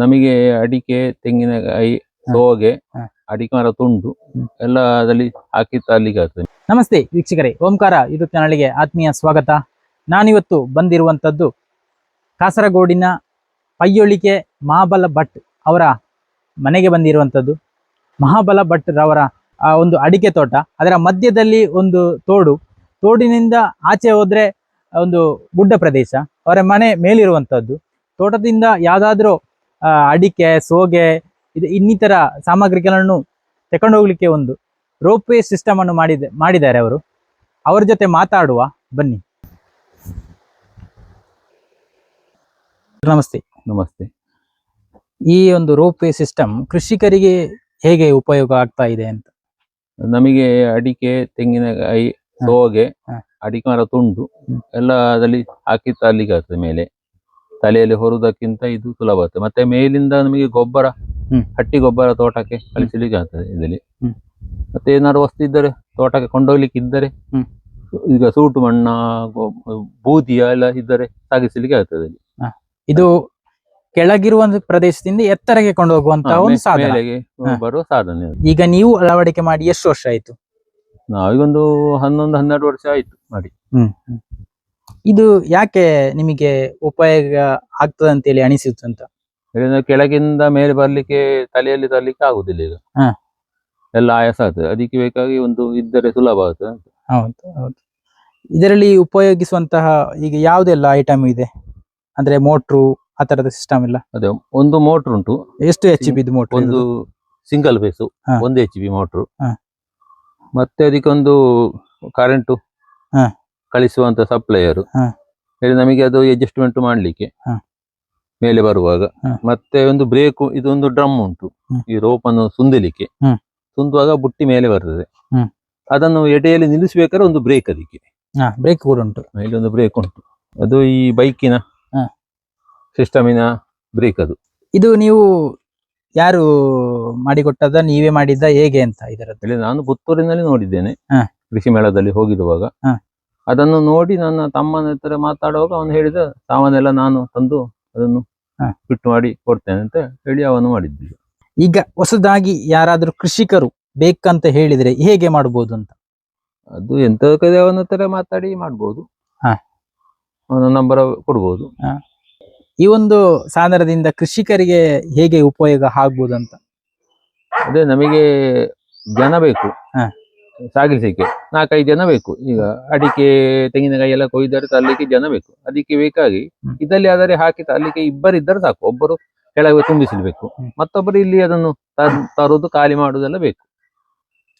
ನಮಗೆ ಅಡಿಕೆ ತೆಂಗಿನಕಾಯಿ ಸೋಗೆ. ಅಡಿಕೆ ಮರ ತುಂಡು. ಎಲ್ಲ ಅದರಲ್ಲಿ ಹಾಕಿ ತರ್ಲಿಕ್ಕೆ ಆಗ್ತದೆ. ನಮಸ್ತೆ ವೀಕ್ಷಕರೇ ಓಂಕಾರ ಯೂಟ್ಯೂಬ್ ಚಾನಲ್ಗೆ ಆತ್ಮೀಯ ಸ್ವಾಗತ. ನಾನಿವತ್ತು ಬಂದಿರುವಂಥದ್ದು ಕಾಸರಗೋಡಿನ ಪೈಯೊಳಿಕೆ ಮಹಾಬಲ ಭಟ್ ಅವರ ಮನೆಗೆ ಬಂದಿರುವಂಥದ್ದು. ಮಹಾಬಲ ಭಟ್ ರವರ ಒಂದು ಅಡಿಕೆ ತೋಟ. ಅದರ ಮಧ್ಯದಲ್ಲಿ ಒಂದು ತೋಡು. ತೋಡಿನಿಂದ ಆಚೆ ಹೋದ್ರೆ ಒಂದು ಗುಡ್ಡ ಪ್ರದೇಶ. ಅವರ ಮನೆ ಮೇಲಿರುವಂಥದ್ದು. ತೋಟದಿಂದ ಯಾವುದಾದ್ರೂ ಅಡಿಕೆ ಸೋಗೆ ಇದು ಇನ್ನಿತರ ಸಾಮಗ್ರಿಗಳನ್ನು ತಕೊಂಡು ಹೋಗ್ಲಿಕ್ಕೆ ಒಂದು ರೋಪ್ ವೇ ಸಿಸ್ಟಮ್ ಅನ್ನು ಮಾಡಿದೆ ಮಾಡಿದ್ದಾರೆ ಅವರು. ಅವರ ಜೊತೆ ಮಾತಾಡುವ ಬನ್ನಿ. ನಮಸ್ತೆ. ನಮಸ್ತೆ. ಈ ಒಂದು ರೋಪ್ ವೇ ಸಿಸ್ಟಮ್ ಕೃಷಿಕರಿಗೆ ಹೇಗೆ ಉಪಯೋಗ ಆಗ್ತಾ ಇದೆ ಅಂತ? ನಮಗೆ ಅಡಿಕೆ ತೆಂಗಿನಕಾಯಿ. ಸೋಗೆ ಅಡಿಕೆ ಮರ ತುಂಡು. ಎಲ್ಲ ಅದರಲ್ಲಿ ಹಾಕಿ ತರ್ಲಿಕ್ಕೆ ಆಗ್ತದೆ ಮೇಲೆ. ತಲೆಯಲ್ಲಿ ಹೊರುವುದಕ್ಕಿಂತ ಇದು ಸುಲಭ ಆಗ್ತದೆ. ಮತ್ತೆ ಮೇಲಿಂದ ನಮಗೆ ಗೊಬ್ಬರ. ಹಟ್ಟಿ ಗೊಬ್ಬರ ತೋಟಕ್ಕೆ ಕಳಿಸಲಿಕ್ಕೆ ಆಗ್ತದೆ ಇದರಲ್ಲಿ. ಮತ್ತೆ ಏನಾದ್ರು ವಸ್ತು ಇದ್ದರೆ ತೋಟಕ್ಕೆ ಕೊಂಡೋಗ್ಲಿಕ್ಕೆ ಇದ್ದರೆ ಈಗ ಸೂಟು ಮಣ್ಣ ಬೂದಿಯ ಎಲ್ಲ ಇದ್ದರೆ ಸಾಗಿಸಲಿಕ್ಕೆ ಆಗ್ತದೆ. ಇದು ಕೆಳಗಿರುವ ಪ್ರದೇಶದಿಂದ ಎತ್ತರಕ್ಕೆ ಕೊಂಡು ಹೋಗುವಂತ ಒಂದು ಸಾಧನ. ಬರುವ ಸಾಧನೆ ಈಗ ನೀವು ಅಳವಡಿಕೆ ಮಾಡಿ ಎಷ್ಟು ವರ್ಷ ಆಯ್ತು? ನಾವೀಗೊಂದು ಹನ್ನೊಂದು ಹನ್ನೆರಡು ವರ್ಷ ಆಯ್ತು ಮಾಡಿ. ಇದು ಯಾಕೆ ನಿಮಗೆ ಉಪಯೋಗ ಆಗ್ತದೆ ಅಂತೇಳಿ ಅನಿಸುತ್ತೆ ಅಂತ? ಕೆಳಗಿಂದ ಮೇಲೆ ಬರ್ಲಿಕ್ಕೆ ತಲೆಯಲ್ಲಿ ತರ್ಲಿಕ್ಕೆ ಆಗುದಿಲ್ಲ ಈಗ. ಹ. ಎಲ್ಲ ಆಯಾಸ ಆಗ್ತದೆ. ಅದಕ್ಕೆ ಬೇಕಾಗಿ ಒಂದು ಇದ್ದರೆ ಸುಲಭ ಆಗ್ತದೆ ಅಂತ. ಹೌದು ಹೌದು. ಇದರಲ್ಲಿ ಉಪಯೋಗಿಸುವಂತಹ ಈಗ ಯಾವುದೆಲ್ಲ ಐಟಮ್ ಇದೆ? ಅಂದ್ರೆ ಮೋಟ್ರು ಆ ತರದ ಸಿಸ್ಟಮ್ ಇಲ್ಲ ಅದೇ ಒಂದು ಮೋಟರ್ ಉಂಟು. ಎಷ್ಟು ಎಚ್ ಬಿ ಮೋಟ್ರ್ ಒಂದು ಸಿಂಗಲ್ ಫೇಸ್ ಹ. ಒಂದು ಎಚ್ ಬಿ ಮೋಟ್ರು ಹ. ಮತ್ತೆ ಅದಕ್ಕೊಂದು ಕರೆಂಟು ಹ. ಕಳಿಸುವಂತ ಸಪ್ಲೈಯರ್ ಹ. ಹೇಳಿ ನಮಗೆ ಅದು ಅಡ್ಜಸ್ಟ್ಮೆಂಟ್ ಮಾಡ್ಲಿಕ್ಕೆ ಹ. ಮೇಲೆ ಬರುವಾಗ ಹ. ಮತ್ತೆ ಒಂದು ಬ್ರೇಕ್ ಇದೊಂದು ಡ್ರಮ್ ಉಂಟು ಹ್ಮ್. ಈ ರೋಪ್ ಅನ್ನು ಸುಂದಲಿಕ್ಕೆ ಹ್ಮ್. ಸುಂದುವಾಗ ಬುಟ್ಟಿ ಮೇಲೆ ಬರ್ತದೆ ಹ್ಮ್. ಅದನ್ನು ಎಡೆಯಲ್ಲಿ ನಿಲ್ಲಿಸಬೇಕಾದ್ರೆ ಒಂದು ಬ್ರೇಕ್ ಅದಕ್ಕೆ ಬ್ರೇಕ್ ಕೂಡ ಉಂಟು ಇಲ್ಲಿ ಒಂದು ಬ್ರೇಕ್ ಉಂಟು ಅದು ಈ ಬೈಕಿನ ಹ. ಸಿಸ್ಟಮಿನ ಬ್ರೇಕ್ ಅದು ಇದು ನೀವು ಯಾರು ಮಾಡಿಕೊಟ್ಟದ ನೀವೇ ಮಾಡಿದ್ದ ಹೇಗೆ ಅಂತ ಇದರದ್ದು ಹೇಳಿ ನಾನು ಪುತ್ತೂರಿನಲ್ಲಿ ನೋಡಿದ್ದೇನೆ ಹ. ಕೃಷಿ ಮೇಳದಲ್ಲಿ ಹೋಗಿರುವಾಗ ಹ. ಅದನ್ನು ನೋಡಿ ನನ್ನ ತಮ್ಮನ ಹತ್ರ ಮಾತಾಡುವಾಗ ಅವನು ಹೇಳಿದ ಸಾಮಾನೆಲ್ಲ ನಾನು ತಂದು ಅದನ್ನು. ಫಿಟ್ ಮಾಡಿ ಕೊಡ್ತೇನೆ ಅಂತ ಹೇಳಿ ಅವನು ಮಾಡಿದ್ದು. ಈಗ ಹೊಸದಾಗಿ ಯಾರಾದರೂ ಕೃಷಿಕರು ಬೇಕಂತ ಹೇಳಿದ್ರೆ ಹೇಗೆ ಮಾಡಬಹುದು ಅಂತ? ಅದು ಎಂತ ಅವನ ಹತ್ರ ಮಾತಾಡಿ ಮಾಡ್ಬೋದು. ಹ. ಅವನ ನಂಬರ್ ಕೊಡ್ಬೋದು. ಈ ಒಂದು ಸಾಧನದಿಂದ ಕೃಷಿಕರಿಗೆ ಹೇಗೆ ಉಪಯೋಗ ಆಗ್ಬೋದು ಅಂತ? ಅದೇ ನಮಗೆ ಜನ ಬೇಕು. ಹ. ಸಾಗಿಸಲಿಕ್ಕೆ. ನಾಲ್ಕೈದು ಜನ ಬೇಕು. ಈಗ ಅಡಿಕೆ ತೆಂಗಿನಕಾಯಿ ಎಲ್ಲ ಕೊಯ್ದರೆ ತರಲಿಕ್ಕೆ ಜನ ಬೇಕು. ಅದಕ್ಕೆ ಬೇಕಾಗಿ. ಇದರಲ್ಲಿ ಆದರೆ ಹಾಕಿ ತರಲಿಕ್ಕೆ ಇಬ್ಬರಿದ್ದರೆ ಸಾಕು. ಒಬ್ಬರು ಕೆಳಗೆ ತುಂಬಿಸಬೇಕು ಮತ್ತೊಬ್ಬರು ಇಲ್ಲಿ ಅದನ್ನು ತರ್- ತರುವುದು ಖಾಲಿ ಮಾಡುವುದೆಲ್ಲ ಬೇಕು.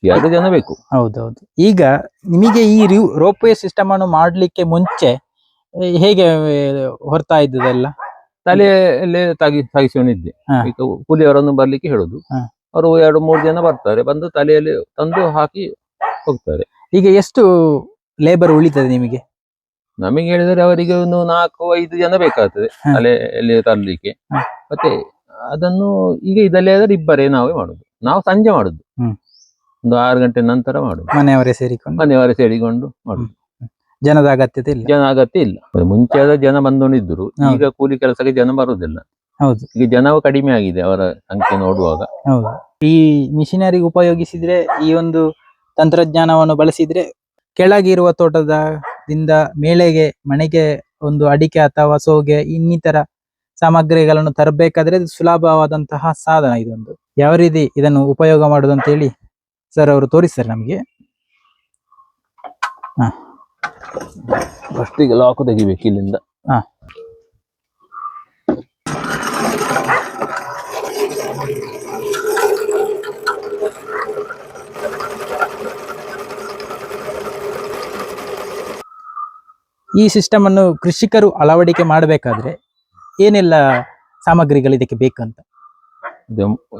ಎರಡು ಜನ ಬೇಕು. ಹೌದೌದು. ಈಗ ನಿಮಗೆ ಈ ರೋಪ್ ವೇ ಸಿಸ್ಟಮ್ ಅನ್ನು ಮಾಡಲಿಕ್ಕೆ ಮುಂಚೆ ಹೇಗೆ ಹೊರತಾ ಇದ್ದದೆಲ್ಲ? ತಲೆಯಲ್ಲೇ ತಾಗಿ ಸಾಗಿಸಿಕೊಂಡಿದ್ದೆ ಈಗ ಕೂಲಿಯವರನ್ನು ಬರ್ಲಿಕ್ಕೆ ಹೇಳುದು. ಅವರು ಎರಡು ಮೂರು ಜನ ಬರ್ತಾರೆ. ಬಂದು ತಲೆಯಲ್ಲಿ ತಂದು ಹಾಕಿ ಹೋಗ್ತಾರೆ. ಈಗ ಎಷ್ಟು ಲೇಬರ್ ಉಳಿತದೆ ನಿಮಗೆ? ನಮಗೆ ಹೇಳಿದರೆ ಅವರಿಗೆ ಒಂದು ನಾಲ್ಕು ಐದು ಜನ ಬೇಕಾಗ್ತದೆ ಅಲ್ಲಿ ತಲೆಯಲ್ಲಿ ತರಲಿಕ್ಕೆ. ಮತ್ತೆ ಅದನ್ನು ಈಗ ಇದಲ್ಲೇ ಆದ್ರೆ ಇಬ್ಬರೇ ನಾವೇ ಮಾಡುದು. ನಾವು ಸಂಜೆ ಮಾಡುದು. ಒಂದು ಆರು ಗಂಟೆ ನಂತರ ಮಾಡುದು. ಮನೆಯವರೇ ಸೇರಿಕೊಂಡು. ಮನೆಯವರೇ ಸೇರಿಕೊಂಡು ಮಾಡುದು. ಜನದ ಅಗತ್ಯತೆ ಇಲ್ಲ. ಜನ ಅಗತ್ಯ ಇಲ್ಲ. ಮುಂಚೆ ಆದ ಜನ ಬಂದೊಂಡಿದ್ರು ಈಗ ಕೂಲಿ ಕೆಲಸಕ್ಕೆ ಜನ ಬರುವುದಿಲ್ಲ. ಹೌದು. ಈಗ ಜನವು ಕಡಿಮೆ ಆಗಿದೆ ಅವರ ಸಂಖ್ಯೆ ನೋಡುವಾಗ. ಹೌದು. ಈ ಮಿಷಿನರಿ ಉಪಯೋಗಿಸಿದ್ರೆ ಈ ಒಂದು ತಂತ್ರಜ್ಞಾನವನ್ನು ಬಳಸಿದ್ರೆ ಕೆಳಗಿರುವ ತೋಟದಿಂದ ಮೇಳೆಗೆ ಮನೆಗೆ ಒಂದು ಅಡಿಕೆ ಅಥವಾ ಸೋಗೆ ಇನ್ನಿತರ ಸಾಮಗ್ರಿಗಳನ್ನು ತರಬೇಕಾದ್ರೆ ಸುಲಭವಾದಂತಹ ಸಾಧನ ಇದೊಂದು. ಯಾವ ರೀತಿ ಇದನ್ನು ಉಪಯೋಗ ಮಾಡುದು ಅಂತ ಹೇಳಿ ಸರ್ ಅವರು ತೋರಿಸ್ತಾರೆ ನಮಗೆ. ಫಸ್ಟಿಗೆ ಲಾಕ್ ತೆಗಿಬೇಕು ಇಲ್ಲಿಂದ. ಹಾ. ಈ ಸಿಸ್ಟಮ್ ಅನ್ನು ಕೃಷಿಕರು ಅಳವಡಿಕೆ ಮಾಡಬೇಕಾದ್ರೆ ಏನೆಲ್ಲ ಸಾಮಗ್ರಿಗಳು ಇದಕ್ಕೆ ಬೇಕಂತ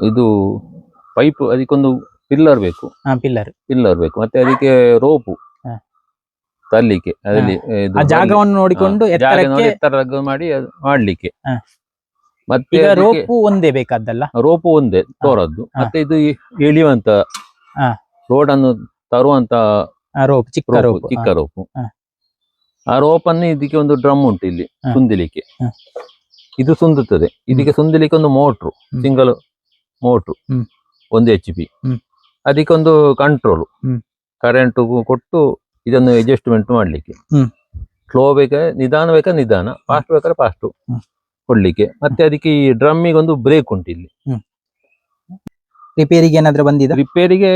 ಇದು ಪೈಪ್ ಅದಕ್ಕೊಂದು ಪಿಲ್ಲರ್ ಬೇಕು. ಪಿಲ್ಲರ್ ಪಿಲ್ಲರ್ ಬೇಕು. ಮತ್ತೆ ಅದಕ್ಕೆ ರೋಪು ತರಲಿಕ್ಕೆ ಅದರಲ್ಲಿ ಜಾಗವನ್ನು ನೋಡಿಕೊಂಡು ಎತ್ತರ ಮಾಡಿ ಮಾಡ್ಲಿಕ್ಕೆ. ಮತ್ತೆ ರೋಪು ಒಂದೇ ಬೇಕಾದ್ದಲ್ಲ ರೋಪು ಒಂದೇ ತೋರದ್ದು. ಮತ್ತೆ ಇದು ಇಳಿಯುವಂತ ಎಳಿಯುವಂತ ರೋಡ್ ಅನ್ನು ತರುವಂತ ರೋಪ್ ಚಿಕ್ಕ ರೋಪು, ಚಿಕ್ಕ ರೋಪು. ಆ ರೋಪ್ ಅನ್ನು ಇದಕ್ಕೆ ಒಂದು ಡ್ರಮ್ ಉಂಟು ಇಲ್ಲಿ. ಸುಂದಿಲಿಕ್ಕೆ ಇದು ಸುಂದುತ್ತದೆ. ಇದಕ್ಕೆ ಸುಂದಿಲಿಕ್ಕೆ ಒಂದು ಮೋಟ್ರು ಸಿಂಗಲ್ ಮೋಟ್ರು. ಒಂದು ಎಚ್ ಪಿ ಹ್ಮ್. ಅದಕ್ಕೆ ಒಂದು ಕಂಟ್ರೋಲ್ ಕರೆಂಟ್ ಕೊಟ್ಟು ಇದನ್ನು ಅಡ್ಜಸ್ಟ್ಮೆಂಟ್ ಮಾಡ್ಲಿಕ್ಕೆ. ಸ್ಲೋ ಬೇಕಾದ್ರೆ ನಿಧಾನ ಬೇಕಾದ್ರೆ ನಿಧಾನ ಫಾಸ್ಟ್ ಬೇಕಾದ್ರೆ ಫಾಸ್ಟ್. ಕೊಡ್ಲಿಕ್ಕೆ. ಮತ್ತೆ ಅದಕ್ಕೆ ಈ ಡ್ರಮ್ಮಿಗೆ ಒಂದು ಬ್ರೇಕ್ ಉಂಟು ಇಲ್ಲಿ. ರಿಪೇರಿಗೆ ಏನಾದ್ರೂ ಬಂದಿದೆ? ರಿಪೇರಿಗೆ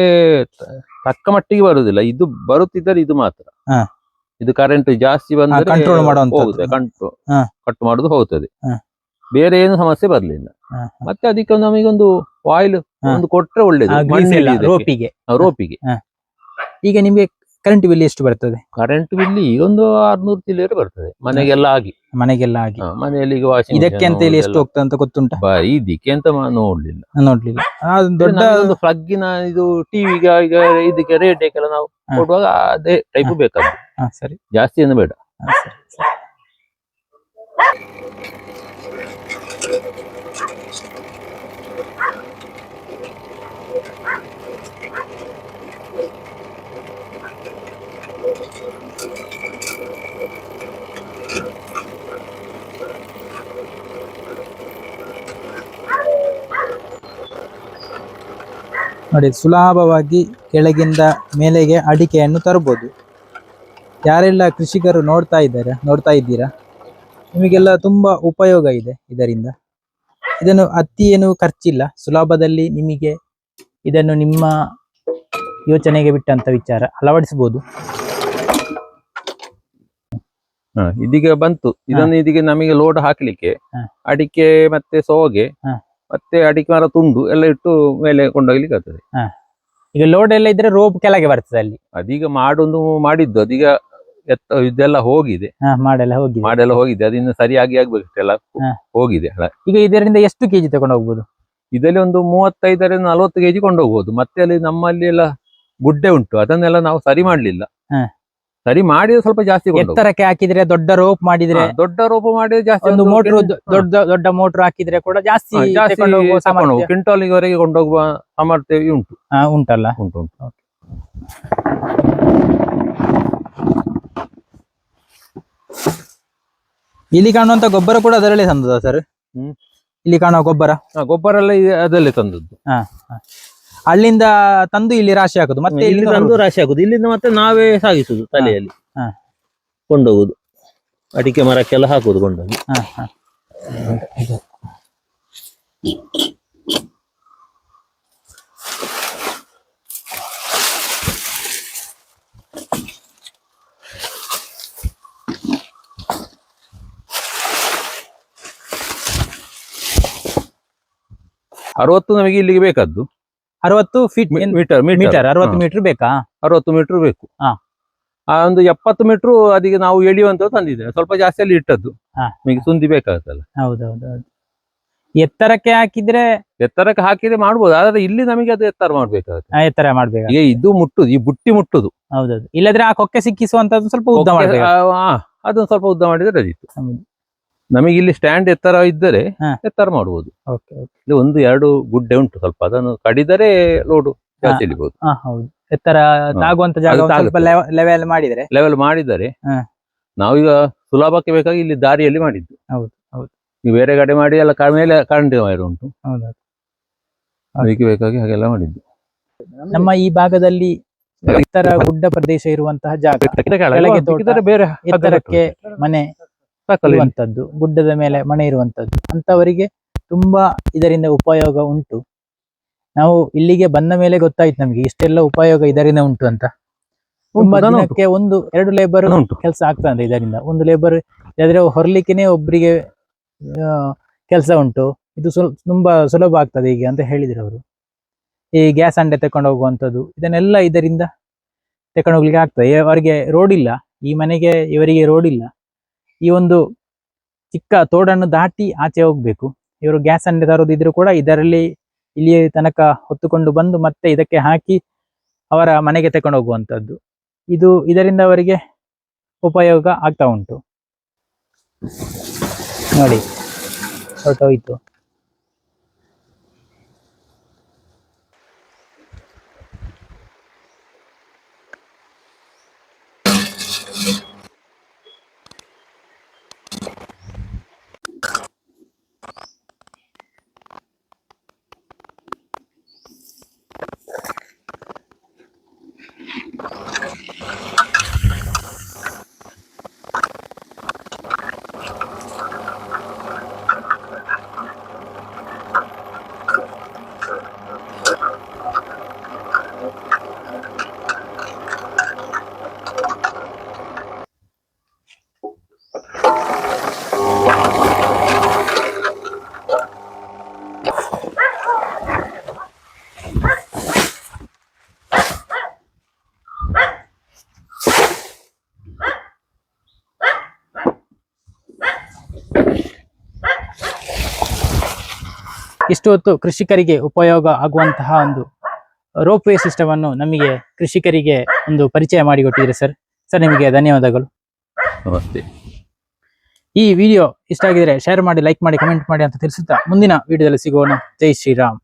ತಕ್ಕ ಮಟ್ಟಿಗೆ ಬರುದಿಲ್ಲ. ಇದು ಬರುತ್ತಿದ್ದರೆ ಇದು ಮಾತ್ರ. ಇದು ಕರೆಂಟ್ ಜಾಸ್ತಿ ಬಂದ್ರೆ ಕಂಟ್ರೋಲ್ ಮಾಡುವಂತದ್ದು. ಕಂಟ್ರೋಲ್. ಕಟ್ ಮಾಡುದು ಹೋಗ್ತದೆ. ಬೇರೆ ಏನು ಸಮಸ್ಯೆ ಬರ್ಲಿಲ್ಲ. ಮತ್ತೆ ಅದಕ್ಕೆ ಒಂದು ನಮಗೊಂದು ಆಯಿಲ್ ಒಂದು ಕೊಟ್ರೆ ಒಳ್ಳೇದು. ರೋಪಿಗೆ. ರೋಪಿಗೆ. ಈಗ ನಿಮ್ಗೆ ಕರೆಂಟ್ ಬಿಲ್ ಎಷ್ಟು ಬರ್ತದೆ? ಕರೆಂಟ್ ಬಿಲ್ ಈಗ ಒಂದು ಆರ್ನೂರು ಚಿಲ್ಲರೆ ಬರ್ತದೆ. ಮನೆಗೆಲ್ಲ ಆಗಿ. ಮನೆಗೆಲ್ಲ ಆಗಿ. ಹಾ, ಮನೆಯಲ್ಲಿ ಈಗ ವಾಶಿಂಗ್ ಇದಕ್ಕೆ ಅಂತ ಹೇಳಿ ಎಷ್ಟು ಹೋಗ್ತದೆ ಅಂತ ಗೊತ್ತುಂಟ? ಬಾ ಇದಕ್ಕೆ ಅಂತ ಮಾ- ನೋಡ್ಲಿಲ್ಲ. ನೋಡ್ಲಿಲ್ಲ. ಆ, ದೊಡ್ಡ ಒಂದು ಪ್ಲಗ್ಗಿನ ಇದು ಟಿವಿಗೆ ಈಗ ಇದಕ್ಕೆ ರೇಡಿಯೋಕ್ಕೆಲ್ಲ ನಾವು ಹಾ. ಕೊಡುವಾಗ ಅದೇ ಟೈಪ್ ಬೇಕಾಗ್ತದೆ. ಹಾ, ಸರಿ. ಜಾಸ್ತಿ ಏನು ಬೇಡ. ಹಾ, ಸರಿ, ಸರಿ. ನೋಡಿ ಸುಲಭವಾಗಿ ಕೆಳಗಿಂದ ಮೇಲೆಗೆ ಅಡಿಕೆಯನ್ನು ತರಬಹುದು ಯಾರೆಲ್ಲ ಕೃಷಿಕರು ನೋಡ್ತಾ ಇದ್ದಾರೆ ನೋಡ್ತಾ ಇದ್ದೀರಾ? ನಿಮಗೆಲ್ಲ ತುಂಬಾ ಉಪಯೋಗ ಇದೆ ಇದರಿಂದ. ಇದನ್ನು ಅತಿ ಏನು ಖರ್ಚಿಲ್ಲ ಸುಲಭದಲ್ಲಿ ನಿಮಗೆ ಇದನ್ನು ನಿಮ್ಮ ಯೋಚನೆಗೆ ಬಿಟ್ಟಂತ ವಿಚಾರ ಅಳವಡಿಸಬಹುದು. ಹಾ, ಇದೀಗ ಬಂತು. ಇದನ್ನು ಇದೀಗ ನಮಗೆ ಲೋಡ್ ಹಾಕ್ಲಿಕ್ಕೆ ಅಡಿಕೆ ಮತ್ತೆ ಸೋಗೆ. ಮತ್ತೆ ಅಡಿಕೆ ಮರ ತುಂಡು ಎಲ್ಲ ಇಟ್ಟು ಮೇಲೆ ಕೊಂಡೋಗ್ಲಿಕ್ಕೆ ಆಗ್ತದೆ. ಈಗ ಲೋಡ್ ಎಲ್ಲ ಇದ್ರೆ ರೋಪ್ ಕೆಳಗೆ ಬರ್ತದೆ ಅಲ್ಲಿ. ಅದೀಗ ಮಾಡೊಂದು ಮಾಡಿದ್ದು ಅದೀಗ ಎತ್ತ ಇದೆಲ್ಲ ಹೋಗಿದೆ. ಹಾ ಮಾಡೆಲ್ಲ ಹೋಗಿದೆ. ಮಾಡೆಲ್ಲ ಹೋಗಿದೆ. ಅದಿನ್ನು ಸರಿಯಾಗಿ ಆಗ್ಬೇಕಷ್ಟೆಲ್ಲ ಹಾ. ಹೋಗಿದೆ. ಈಗ ಇದರಿಂದ ಎಷ್ಟು ಕೆಜಿ ತಗೊಂಡು ಹೋಗ್ಬೋದು? ಇದರಲ್ಲಿ ಒಂದು ಮೂವತ್ತೈದರಿಂದ ನಲವತ್ತು ಕೆಜಿ ಕೊಂಡೋಗ್ಬೋದು. ಮತ್ತೆ ಅಲ್ಲಿ ನಮ್ಮಲ್ಲಿ ಎಲ್ಲ ಗುಡ್ಡೆ ಉಂಟು ಅದನ್ನೆಲ್ಲ ನಾವು ಸರಿ ಮಾಡ್ಲಿಲ್ಲ. ಹಾ. ಸರಿ ಮಾಡಿದ್ರೆ ಸ್ವಲ್ಪ ಜಾಸ್ತಿ. ಎತ್ತರಕ್ಕೆ ಹಾಕಿದ್ರೆ ದೊಡ್ಡ ರೋಪ್ ಮಾಡಿದ್ರೆ ದೊಡ್ಡ ರೋಪ್ ಮಾಡಿದ್ರೆ ಜಾಸ್ತಿ ಒಂದು ಮೋಟರ್ ದೊಡ್ಡ ದೊಡ್ಡ ಮೋಟರ್ ಹಾಕಿದ್ರೆ ಕೂಡ ಜಾಸ್ತಿ ಕ್ವಿಂಟಲ್ ವರೆಗೆ ಕೊಂಡೋಗುವ ಸಾಮರ್ಥ್ಯ ಉಂಟು. ಉಂಟಲ್ಲ. ಉಂಟು ಉಂಟು. ಇಲ್ಲಿ ಕಾಣುವಂತ ಗೊಬ್ಬರ ಕೂಡ ಅದರಲ್ಲೇ ತಂದದ ಸರ್ ಇಲ್ಲಿ ಕಾಣುವ ಗೊಬ್ಬರ? ಗೊಬ್ಬರ ಎಲ್ಲ ಅದರಲ್ಲೇ ತಂದದ್ದು. ಅಲ್ಲಿಂದ ತಂದು ಇಲ್ಲಿ ರಾಶಿ ಹಾಕುದು ಮತ್ತೆ ಇಲ್ಲಿ ಇಲ್ಲಿಂದ ತಂದು ರಾಶಿ ಹಾಕುದು. ಇಲ್ಲಿಂದ ಮತ್ತೆ ನಾವೇ ಸಾಗಿಸುದು ತಲೆಯಲ್ಲಿ. ಹಾ. ಕೊಂಡೋಗುದು. ಅಡಿಕೆ ಮರಕ್ಕೆಲ್ಲ ಹಾಕುದು ಕೊಂಡೋಗಿ. ಹಾ, ಹಾ. ಅರವತ್ತು ನಮಗೆ ಇಲ್ಲಿಗೆ ಬೇಕಾದ್ದು. ಅರವತ್ತು ಫೀಟ್ ಮೀಟರ್ ಮೀಟರ್. ಅರವತ್ತು ಮೀಟರ್ ಬೇಕಾ? ಅರವತ್ತು ಮೀಟರ್ ಬೇಕು. ಆ ಒಂದು ಎಪ್ಪತ್ತು ಮೀಟರ್ ಅದಕ್ಕೆ ನಾವು ಎಳಿಯುವಂತ ತಂದಿದ್ದೇವೆ. ಸ್ವಲ್ಪ ಜಾಸ್ತಿ ಅಲ್ಲಿ ಇಟ್ಟದ್ದು. ಸುಂದಿ ಬೇಕಾಗುತ್ತಲ್ಲ. ಹೌದೌದು ಎತ್ತರಕ್ಕೆ ಹಾಕಿದ್ರೆ? ಎತ್ತರಕ್ಕೆ ಹಾಕಿದ್ರೆ ಮಾಡ್ಬೋದು. ಆದ್ರೆ ಇಲ್ಲಿ ನಮಗೆ ಅದು ಎತ್ತರ ಮಾಡ್ಬೇಕಾಗುತ್ತೆ. ಎತ್ತರ ಮಾಡ್ಬೇಕು ಈಗ ಇದು ಮುಟ್ಟುದು ಈ ಬುಟ್ಟಿ ಮುಟ್ಟುದು. ಹೌದೌದು. ಇಲ್ಲದ್ರೆ ಆ ಕೊಕ್ಕೆ ಸಿಕ್ಕಿಸುವಂತದ್ದು ಸ್ವಲ್ಪ ಉದ್ದ ಅದನ್ನ ಸ್ವಲ್ಪ ಉದ್ದ ಮಾಡಿದ್ರೆ ಅದಿತ್ತು ಹೌದು. ನಮಗೆ ಇಲ್ಲಿ ಸ್ಟ್ಯಾಂಡ್ ಎತ್ತರ ಇದ್ದರೆ ಹಾ. ಎತ್ತರ ಮಾಡಬಹುದು ಓಕೆ ಇಲ್ಲಿ ಒಂದು ಎರಡು ಗುಡ್ಡೆ ಉಂಟು ಸ್ವಲ್ಪ ಅದನ್ನು ಕಡಿದರೆ ಲೋಡು ಜಾಸ್ತಿ ಇಳಿಬಹುದು ಹಾ ಹೌದು. ಎತ್ತರ ತಾಗುವಂತ ಜಾಗ ಅದು ಒಂದ್ ಸ್ವಲ್ಪ ತಾಗುತ್ತೆ. ಲೆವೆಲ್ ಮಾಡಿದ್ರೆ. ಲೆವೆಲ್ ಮಾಡಿದರೆ ಹಾ. ನಾವೀಗ ಸುಲಭಕ್ಕೆ ಬೇಕಾಗಿ ಇಲ್ಲಿ ದಾರಿಯಲ್ಲಿ ಮಾಡಿದ್ದು. ಹೌದು, ಹೌದು. ನೀವು ಬೇರೆ ಕಡೆ ಮಾಡಿ ಎಲ್ಲ ಕ- ಮೇಲೆ ಕರೆಂಟ್ ವೈರ್ ಉಂಟು. ಅದಕ್ಕೆ ಬೇಕಾಗಿ ಹಾಗೆಲ್ಲ ಮಾಡಿದ್ದು. ನಮ್ಮ ಈ ಭಾಗದಲ್ಲಿ ಎತ್ತರ ಗುಡ್ಡ ಪ್ರದೇಶ ಇರುವಂತಹ ಜಾಗ. ಕೆಳಗೆ ಕೆಳಗೆ ತೋಟ, ಸಿಕ್ಕಿದರೆ ಬೇರೆ ಎತ್ತರಕ್ಕೆ ಮನೆ. ಇರುವಂತದ್ದು ಗುಡ್ಡದ ಮೇಲೆ ಮನೆ ಇರುವಂತದ್ದು ಅಂತವರಿಗೆ ತುಂಬಾ ಇದರಿಂದ ಉಪಯೋಗ ಉಂಟು. ನಾವು ಇಲ್ಲಿಗೆ ಬಂದ ಮೇಲೆ ಗೊತ್ತಾಯ್ತು ನಮಗೆ ಇಷ್ಟೆಲ್ಲ ಉಪಯೋಗ ಇದರಿಂದ ಉಂಟು ಅಂತ. ತುಂಬಾ. ದಿನಕ್ಕೆ ಒಂದು ಎರಡು ಲೇಬರ್ ಕೆಲಸ ಆಗ್ತದೆ ಇದರಿಂದ. ಒಂದು ಲೇಬರ್ ಇದ್ರೆ ಹೊರಲಿಕ್ಕೆನೆ ಒಬ್ಬರಿಗೆ ಕೆಲಸ ಉಂಟು. ಇದು ತುಂಬಾ ಸುಲಭ ಆಗ್ತದೆ ಈಗ ಅಂತ ಹೇಳಿದ್ರು ಅವರು. ಈ ಗ್ಯಾಸ್ ಅಂಡೆ ತಕೊಂಡು ಹೋಗುವಂಥದ್ದು ಇದನ್ನೆಲ್ಲ ಇದರಿಂದ ತಕೊಂಡು ಹೋಗ್ಲಿಕ್ಕೆ ಆಗ್ತದೆ. ಅವರಿಗೆ ರೋಡ್ ಇಲ್ಲ. ಈ ಮನೆಗೆ ಇವರಿಗೆ ರೋಡ್ ಇಲ್ಲ. ಈ ಒಂದು ಚಿಕ್ಕ ತೋಡನ್ನು ದಾಟಿ ಆಚೆ ಹೋಗ್ಬೇಕು. ಇವರು ಗ್ಯಾಸ್ ಅನ್ನು ತರೋದಿದ್ರು ಕೂಡ ಇದರಲ್ಲಿ ಇಲ್ಲಿ ತನಕ ಹೊತ್ತುಕೊಂಡು ಬಂದು ಮತ್ತೆ ಇದಕ್ಕೆ ಹಾಕಿ ಅವರ ಮನೆಗೆ ತಗೊಂಡು ಹೋಗುವಂಥದ್ದು. ಇದು ಇದರಿಂದ ಅವರಿಗೆ ಉಪಯೋಗ ಆಗ್ತಾ ಉಂಟು. ನೋಡಿ, ಹೊರಟೋಯ್ತು. ಇಷ್ಟು ಹೊತ್ತು ಕೃಷಿಕರಿಗೆ ಉಪಯೋಗ ಆಗುವಂತಹ ಒಂದು ರೋಪ್ ವೇ ಸಿಸ್ಟಮ್ ಅನ್ನು ನಮಗೆ ಕೃಷಿಕರಿಗೆ ಒಂದು ಪರಿಚಯ ಮಾಡಿಕೊಟ್ಟಿದ್ದೀರಿ ಸರ್. ಸರ್ ನಿಮಗೆ ಧನ್ಯವಾದಗಳು. ನಮಸ್ತೆ. ಈ ವಿಡಿಯೋ ಇಷ್ಟ ಆಗಿದ್ರೆ ಶೇರ್ ಮಾಡಿ ಲೈಕ್ ಮಾಡಿ ಕಮೆಂಟ್ ಮಾಡಿ ಅಂತ ತಿಳಿಸುತ್ತಾ ಮುಂದಿನ ವಿಡಿಯೋದಲ್ಲಿ ಸಿಗೋಣ. ಜೈ ಶ್ರೀರಾಮ್.